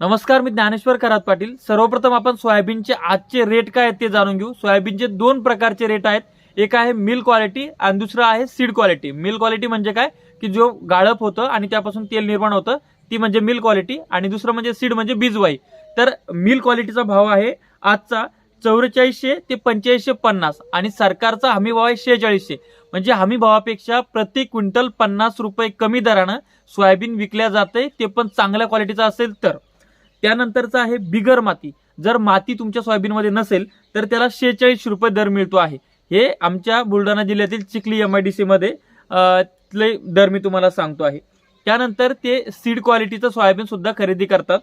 नमस्कार मी ज्ञानेश्वर करात पाटील. सर्वप्रथम आपण सोयाबीनचे आजचे रेट काय आहेत ते जाणून घेऊ. सोयाबीनचे दोन प्रकारचे रेट आहेत. एक आहे मिल क्वालिटी आणि दुसरं आहे सीड क्वालिटी. मिल क्वालिटी म्हणजे काय? की जो गाळप होतं आणि त्यापासून तेल निर्माण होतं ती म्हणजे मिल क्वालिटी आणि दुसरं म्हणजे सीड म्हणजे बीजवाई. तर मिल क्वालिटीचा भाव आहे आजचा चौवेचाळीसशे ते पंचेचाळीसशे पन्नास आणि सरकारचा हमी भाव आहे शेहेचाळीसशे. म्हणजे हमी भावापेक्षा प्रति क्विंटल पन्नास रुपये कमी दरानं सोयाबीन विकल्या जाते ते पण चांगल्या क्वालिटीचं असेल तर. त्यानंतरचं आहे बिगर माती. जर माती तुमच्या सोयाबीनमध्ये नसेल तर त्याला शेहेचाळीस रुपये दर मिळतो आहे. हे आमच्या बुलढाणा जिल्ह्यातील चिखली एम आय डी सीमध्ये तिथले दर मी तुम्हाला सांगतो आहे. त्यानंतर ते सीड क्वालिटीचं सोयाबीनसुद्धा खरेदी करतात.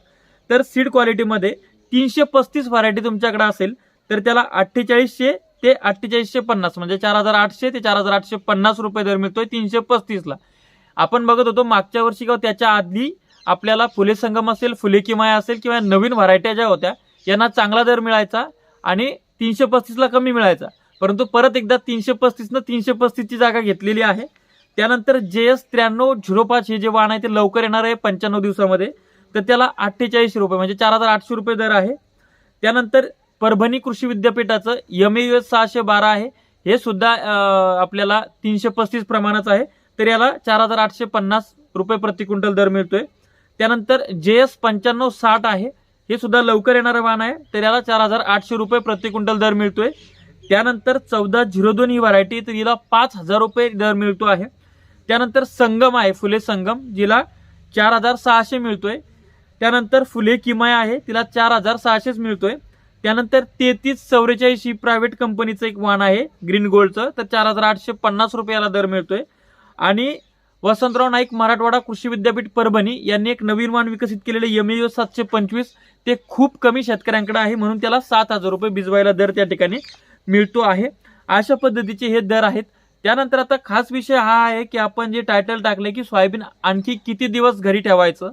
तर सीड क्वालिटीमध्ये तीनशे पस्तीस व्हरायटी तुमच्याकडे असेल तर त्याला अठ्ठेचाळीसशे ते अठ्ठेचाळीसशे पन्नास म्हणजे चार हजार आठशे ते चार हजार आठशे पन्नास रुपये दर मिळतोय तीनशे पस्तीसला. आपण बघत होतो मागच्या वर्षी किंवा त्याच्या आधी आपल्याला फुले संगम असेल फुले किमाया असेल किंवा नवीन व्हरायट्या ज्या होत्या यांना चांगला दर मिळायचा आणि तीनशे पस्तीसला कमी मिळायचा. परंतु परत एकदा तीनशे पस्तीसनं तीनशे पस्तीसची जागा घेतलेली आहे. त्यानंतर जे एस त्र्याण्णव झिरो पाच हे जे वाहन आहे ते लवकर येणार आहे पंच्याण्णव दिवसामध्ये. तर त्याला अठ्ठेचाळीस रुपये म्हणजे चार हजार आठशे रुपये दर आहे. त्यानंतर परभणी कृषी विद्यापीठाचं एम ए यू एस सहाशे बारा आहे. हे सुद्धा आपल्याला तीनशे पस्तीस प्रमाणाचं आहे. तर याला चार हजार आठशे पन्नास रुपये प्रति क्विंटल दर मिळतोय. त्यानंतर जे एस पंच्याण्णव साठ आहे. हे सुद्धा लवकर येणारं वाहन आहे. तर याला चार हजार आठशे रुपये प्रति क्विंटल दर मिळतोय. त्यानंतर चौदा झिरो दोन ही व्हरायटी तर हिला पाच हजार रुपये दर मिळतो आहे. त्यानंतर संगम आहे फुले संगम जिला चार हजार सहाशे मिळतोय. त्यानंतर फुले किमाया आहे तिला चार हजार सहाशेच मिळतोय. त्यानंतर तेहतीस चौवेचाळीस ही प्रायव्हेट कंपनीचं एक वाहन आहे ग्रीन गोल्डचं. तर चार हजार आठशे पन्नास रुपयाला दर मिळतोय. आणि वसंतराव नाईक मराठवाडा कृषी विद्यापीठ परभणी यांनी एक नवीन वाहन विकसित केलेले एम सातशे पंचवीस. ते खूप कमी शेतकऱ्यांकडे आहे म्हणून त्याला सात हजार रुपये भिजवायला दर त्या ठिकाणी मिळतो आहे. अशा पद्धतीचे हे दर आहेत. त्यानंतर आता खास विषय हा आहे की आपण जे टायटल टाकले की सोयाबीन आणखी किती दिवस घरी ठेवायचं?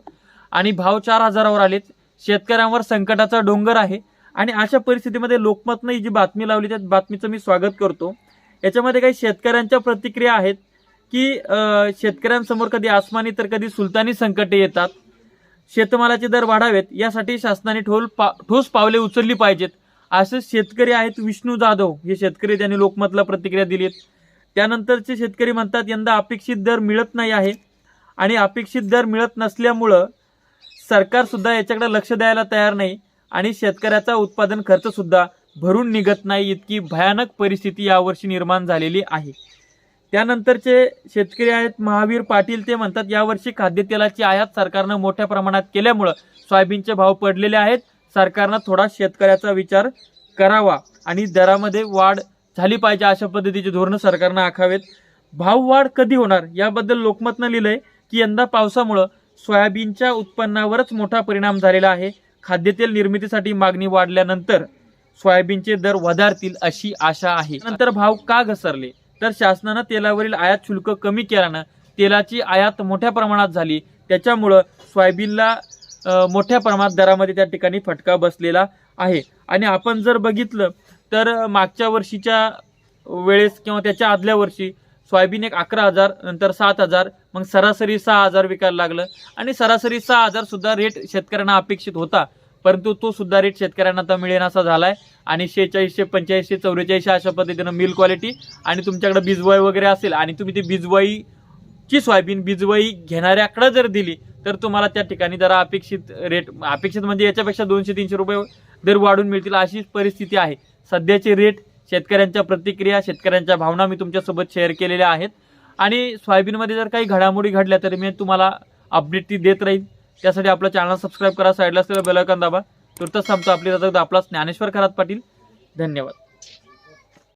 आणि भाव चार हजारावर आलेत. शेतकऱ्यांवर संकटाचा डोंगर आहे. आणि अशा परिस्थितीमध्ये लोकमतनं ही जी बातमी लावली त्या बातमीचं मी स्वागत करतो. याच्यामध्ये काही शेतकऱ्यांच्या प्रतिक्रिया आहेत. की शेतकऱ्यांसमोर कधी आसमानी तर कधी सुलतानी संकटे येतात. शेतमालाचे दर वाढावेत यासाठी शासनाने ठोल पा ठोस पावले उचलली पाहिजेत. असे शेतकरी आहेत विष्णू जाधव. हे शेतकरी त्यांनी लोकमतला प्रतिक्रिया दिलीत. त्यानंतरचे शेतकरी म्हणतात यंदा अपेक्षित दर मिळत नाही आहे. आणि अपेक्षित दर मिळत नसल्यामुळं सरकारसुद्धा याच्याकडे लक्ष द्यायला तयार नाही. आणि शेतकऱ्याचा उत्पादन खर्चसुद्धा भरून निघत नाही. इतकी भयानक परिस्थिती यावर्षी निर्माण झालेली आहे. त्यानंतरचे शेतकरी आहेत महावीर पाटील ते म्हणतात यावर्षी खाद्यतेलाची आयात सरकारनं मोठ्या प्रमाणात केल्यामुळं सोयाबीनचे भाव पडलेले आहेत. सरकारनं थोडा शेतकऱ्याचा विचार करावा आणि दरामध्ये वाढ झाली पाहिजे अशा पद्धतीचे धोरणं सरकारनं आखावेत. भाव वाढ कधी होणार? याबद्दल लोकमतनं लिहिलंय की यंदा पावसामुळं सोयाबीनच्या उत्पन्नावरच मोठा परिणाम झालेला आहे. खाद्यतेल निर्मितीसाठी मागणी वाढल्यानंतर सोयाबीनचे दर वधारतील अशी आशा आहे. नंतर भाव का घसरले? तर शासनानं तेलावरील आयात शुल्क कमी केल्यानं तेलाची आयात मोठ्या प्रमाणात झाली. त्याच्यामुळं सोयाबीनला मोठ्या प्रमाणात दरामध्ये त्या ठिकाणी फटका बसलेला आहे. आणि आपण जर बघितलं तर मागच्या वर्षीच्या वेळेस किंवा त्याच्या आदल्या वर्षी सोयाबीन एक अकरा हजार नंतर सात हजार मग सरासरी सहा हजार विकायला लागलं. आणि सरासरी सहा हजारसुद्धा रेट शेतकऱ्यांना अपेक्षित होता. परंतु तो सुद्धा रेट शेतकऱ्यांना आता मिळेनासा झालाय. आणि शेहेचाळीसशे पंच्याऐंशी चौवेचाळीसशे अशा पद्धतीनं मिल क्वालिटी आणि तुमच्याकडे बीजवाई वगैरे असेल आणि तुम्ही ती बीजवाईची सोयाबीन बीजवाई घेणाऱ्याकडं जर दिली तर तुम्हाला त्या ठिकाणी जरा अपेक्षित रेट अपेक्षित म्हणजे याच्यापेक्षा दोनशे तीनशे रुपये दर वाढून मिळतील अशी परिस्थिती आहे. सध्याचे रेट शेतकऱ्यांच्या प्रतिक्रिया शेतकऱ्यांच्या भावना मी तुमच्यासोबत शेअर केलेल्या आहेत. आणि सोयाबीनमध्ये जर काही घडामोडी घडल्या तर मी तुम्हाला अपडेट ती देत राहील त्यासाठी आपलं चॅनल सबस्क्राईब करा साईडला असलेलं बेलायकॉन दाबा. तुर्तच थांबतो आपली रजा आपला ज्ञानेश्वर खरात पाटील. धन्यवाद.